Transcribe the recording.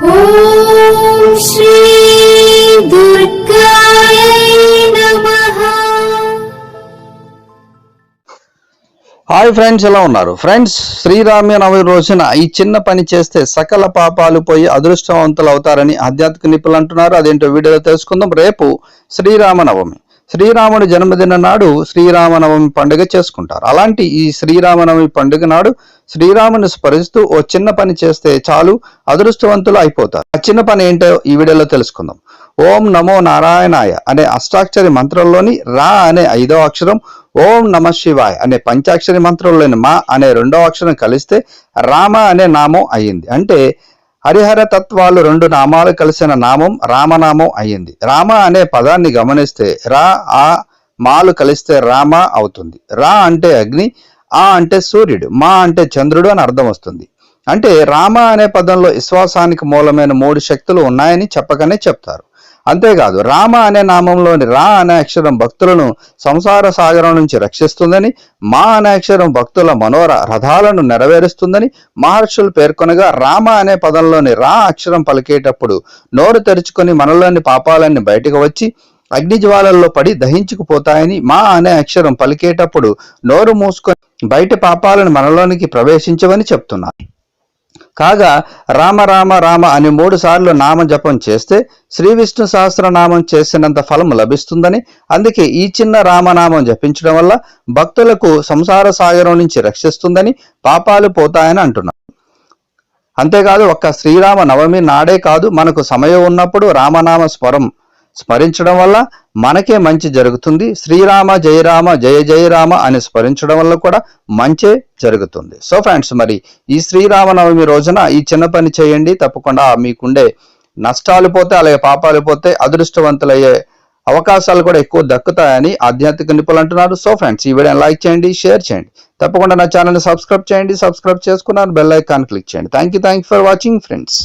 Hi friends ఎలా ఉన్నారు? Friends Srirama Navami రోజున ఈ చిన్న పని చేస్తే సకల పాపాలు పోయి అదృష్టవంతులు అవుతారని ఆధ్యాత్మిక నిపుణులు అంటున్నారు. అదేంటో వీడియోలో తెలుసుకుందాం. రేపు శ్రీరామ నవమి శ్రీరాముడి జన్మదిన నాడు శ్రీరామనవమి పండుగ చేసుకుంటారు. అలాంటి ఈ శ్రీరామనవమి పండుగ నాడు శ్రీరాముని స్మరిస్తూ ఓ చిన్న పని చేస్తే చాలు అదృష్టవంతులు అయిపోతారు. ఆ చిన్న పని ఏంటో ఈ వీడియోలో తెలుసుకుందాం. ఓం నమో నారాయణాయ అనే అష్టాక్షరి మంత్రంలోని రా అనే ఐదో అక్షరం ఓం నమ శివాయ్ అనే పంచాక్షరి మంత్రంలోని మా అనే రెండో అక్షరం కలిస్తే రామ అనే నామం అయ్యింది. అంటే హరిహర తత్వాలు రెండు నామాలు కలిసిన నామం రామనామం అయ్యింది. రామ అనే పదాన్ని గమనిస్తే రా ఆ మాలు కలిస్తే రామ అవుతుంది. రా అంటే అగ్ని ఆ అంటే సూర్యుడు మా అంటే చంద్రుడు అని అర్థం వస్తుంది. అంటే రామ అనే పదంలో విశ్వాసానికి మూలమైన మూడు శక్తులు ఉన్నాయని చెప్పకనే చెప్తారు. అంతేకాదు రామ అనే నామంలోని రా అనే అక్షరం భక్తులను సంసార సాగరం నుంచి రక్షిస్తుందని మా అనే అక్షరం భక్తుల మనోర రథాలను నెరవేరుస్తుందని మహర్షులు పేర్కొనగా రామ అనే పదంలోని రా అక్షరం పలికేటప్పుడు నోరు తెరుచుకొని మనలోని పాపాలన్నీ బయటకు వచ్చి అగ్ని జ్వాలల్లో పడి దహించుకుపోతాయని మా అనే అక్షరం పలికేటప్పుడు నోరు మూసుకొని బయట పాపాలను మనలోనికి ప్రవేశించవని చెప్తున్నారు. కాగా రామ రామ రామ అని మూడు సార్లు నామ జపం చేస్తే శ్రీ విష్ణు సహస్రనామం చేసినంత ఫలం లభిస్తుందని. అందుకే ఈ చిన్న రామనామం జపించడం వల్ల భక్తులకు సంసార సాగరం నుంచి రక్షిస్తుందని పాపాలు పోతాయని అంటున్నారు అంతేకాదు ఒక్క శ్రీరామ నవమి నాడే కాదు మనకు సమయం ఉన్నప్పుడు రామనామ స్మరం స్మరించడం వల్ల మనకే మంచి జరుగుతుంది. శ్రీరామ జయరామ జయ జయరామ అని స్మరించడం వల్ల కూడా మంచే జరుగుతుంది. సో ఫ్రెండ్స్ మరి ఈ శ్రీరామనవమి రోజున ఈ చిన్న పని చేయండి. తప్పకుండా మీకుండే నష్టాలు పోతే అలాగే పాపాలు పోతే అదృష్టవంతులయ్యే అవకాశాలు కూడా ఎక్కువ దక్కుతాయని ఆధ్యాత్మిక నిపుణులు అంటున్నారు. సో ఫ్రెండ్స్ ఈ వీడియోని లైక్ చేయండి షేర్ చేయండి. తప్పకుండా నా ఛానల్ని సబ్స్క్రైబ్ చేయండి. సబ్స్క్రైబ్ చేసుకున్నాను బెల్ ఐకాన్ క్లిక్ చేయండి. Thank you thank you for watching friends.